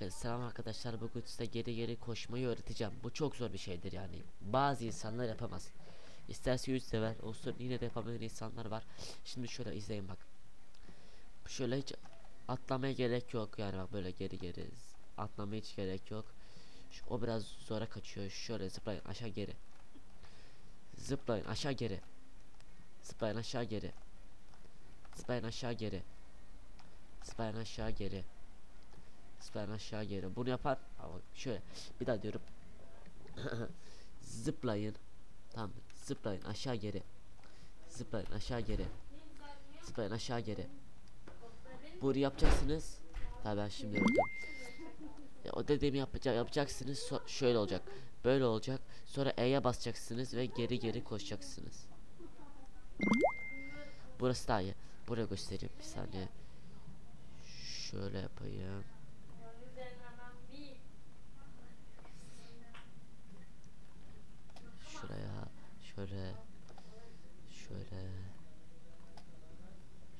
Herkese selam arkadaşlar. Bugün size geri geri koşmayı öğreteceğim. Bu çok zor bir şeydir yani. Bazı insanlar yapamaz. İsterse 100 sever olsun yine de yapamayan insanlar var. Şimdi şöyle izleyin bak. Şöyle hiç atlamaya gerek yok yani bak böyle geri geri atlamaya hiç gerek yok. Şu, o biraz zora kaçıyor. Şöyle zıplayın aşağı geri. Zıplayın aşağı geri. Zıplayın aşağı geri. Zıplayın aşağı geri. Zıplayın aşağı geri. Zıplayın aşağı geri. Bunu yapar. Ama şöyle bir daha diyorum. zıplayın. Tamam. Zıplayın aşağı geri. Zıplayın aşağı geri. Zıplayın aşağı geri. Bunu yapacaksınız. Tabii ben şimdi yapacağım. Ya, o dediğimi yapacak yapacaksınız. So- şöyle olacak. Böyle olacak. Sonra E'ye basacaksınız ve geri geri koşacaksınız. Burası daha iyi. Buraya göstereyim bir saniye. Şöyle yapayım. Şöyle şöyle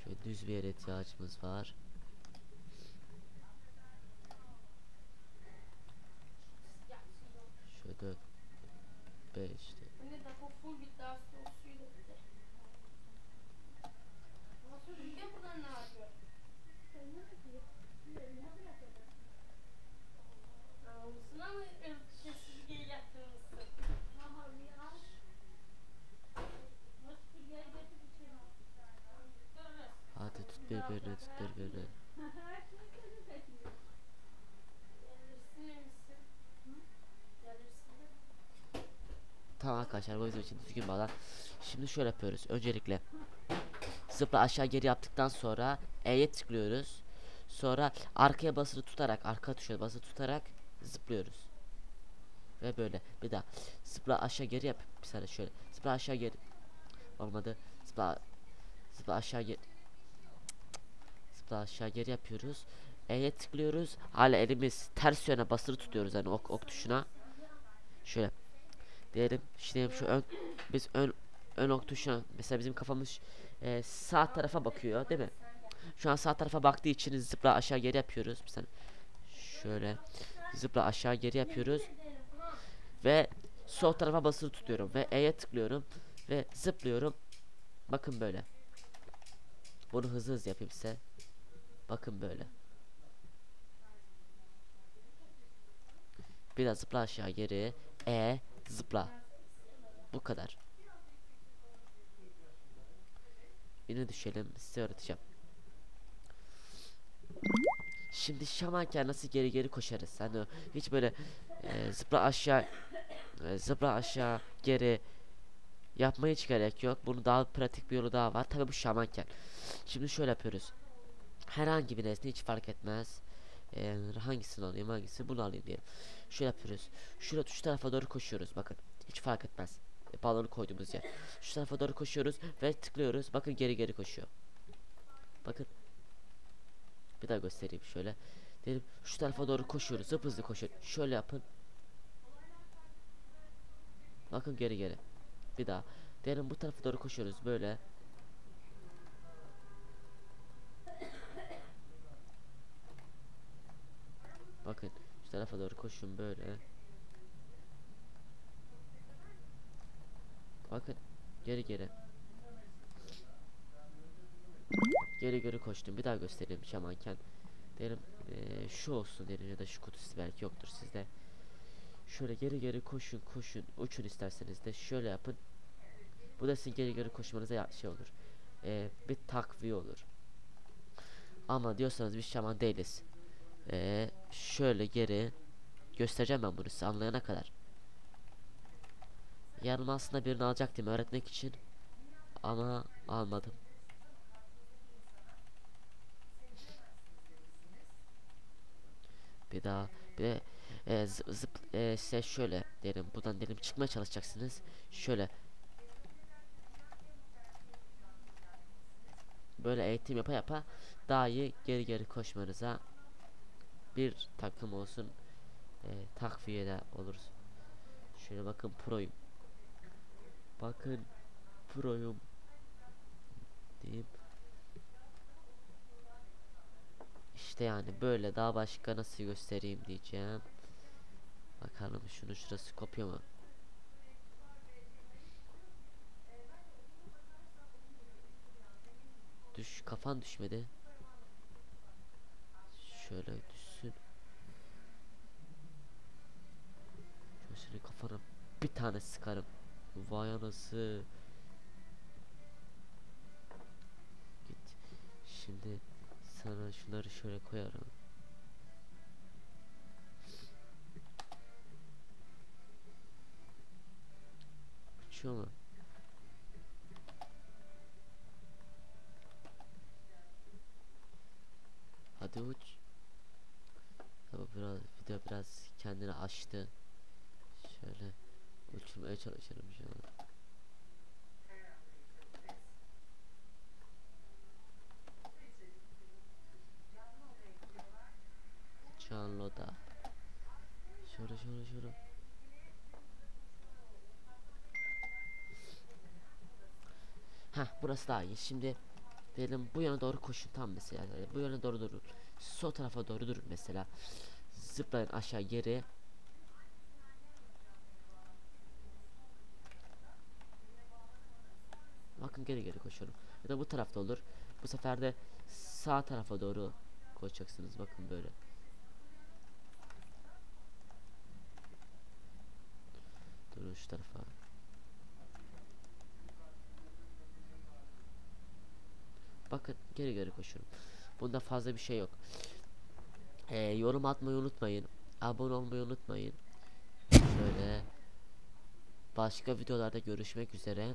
şöyle düz bir yere ihtiyacımız var. Şöyle dört beş Anne Gelirsin misin? Gelirsin. Tamam arkadaşlar bu bizim için düzgün bağlan. Şimdi şöyle yapıyoruz. Öncelikle zıpla aşağı geri yaptıktan sonra E'ye tıklıyoruz. Sonra arkaya basılı tutarak arka tuşa basılı tutarak zıplıyoruz. Ve böyle bir daha zıpla aşağı geri yap. Bir saniye şöyle. Zıpla aşağı geri. Olmadı. Zıpla zıpla aşağı geri. Zıpla aşağı geri yapıyoruz. E'ye tıklıyoruz. Hala elimiz ters yöne basılı tutuyoruz yani ok, ok tuşuna. Şöyle diyelim işte şu ön biz ön ön ok tuşuna mesela bizim kafamız e, sağ tarafa bakıyor değil mi? Şu an sağ tarafa baktığı için zıpla aşağı geri yapıyoruz. Mesela şöyle zıpla aşağı geri yapıyoruz ve sol tarafa basılı tutuyorum ve E'ye tıklıyorum ve zıplıyorum. Bakın böyle. Bunu hızlı hızlı yapayım size. Bakın böyle. Biraz zıpla aşağı geri. E zıpla. Bu kadar. Yine düşelim size öğreteceğim. Şimdi şamanken nasıl geri geri koşarız? Hani hiç böyle e, zıpla aşağı e, zıpla aşağı geri yapmaya hiç gerek yok. Bunun daha pratik bir yolu daha var. Tabi bu şamanken. Şimdi şöyle yapıyoruz. Herhangi bir nesne hiç fark etmez. E, hangisini alayım hangisi bunu alayım diyelim. Şöyle yapıyoruz. Şurada şu tarafa doğru koşuyoruz. Bakın hiç fark etmez. E, balonu koyduğumuz yer. Şu tarafa doğru koşuyoruz ve tıklıyoruz. Bakın geri geri koşuyor. Bakın. Bir daha göstereyim şöyle. Diyelim şu tarafa doğru koşuyoruz. Zıp hızlı koşuyor. Şöyle yapın. Bakın geri geri. Bir daha. Diyelim bu tarafa doğru koşuyoruz böyle. Bakın tarafa doğru koşun böyle. Bakın geri geri. Geri geri koştum. Bir daha göstereyim şamanken. Derim eee, şu olsun derim ya da şu kutusu belki yoktur sizde. Şöyle geri geri koşun koşun uçun isterseniz de şöyle yapın. Bu da sizin geri geri koşmanıza şey olur. Eee, bir takviye olur. Ama diyorsanız biz şaman değiliz. Eee, şöyle geri göstereceğim ben bunu size anlayana kadar. Yanıma aslında birini alacaktım öğretmek için. Ama almadım. Bir daha bir de e, zı- zıp e, size şöyle derim buradan derim çıkmaya çalışacaksınız. Şöyle böyle eğitim yapa yapa daha iyi geri geri koşmanıza bir takım olsun e, takviyede oluruz. Şöyle bakın proyum. Bakın proyum diyeyim. İşte yani böyle daha başka nasıl göstereyim diyeceğim. Bakalım şunun şurası kopya mu? Düş kafan düşmedi. Şöyle düşsün. Şöyle kafana bir tane sıkarım. Vay anası. Git. Şimdi sana şunları şöyle koyarım. Uçuyor mu? Hadi uç. Ama biraz video biraz kendini açtı. Şöyle uçurmaya çalışırım şu an. Canlo'da. Şöyle şöyle şöyle. Heh burası daha iyi. Şimdi diyelim bu yana doğru koşun tam mesela. Yani bu yana doğru durun. Sol tarafa doğru durun mesela. Zıplayın aşağı geri. Bakın geri geri koşuyorum. Ya da bu tarafta olur. Bu sefer de sağ tarafa doğru koşacaksınız. Bakın böyle. Durun şu tarafa. Bakın geri geri koşuyorum. Bunda fazla bir şey yok. Ee, yorum atmayı unutmayın. Abone olmayı unutmayın. Şöyle. Başka videolarda görüşmek üzere.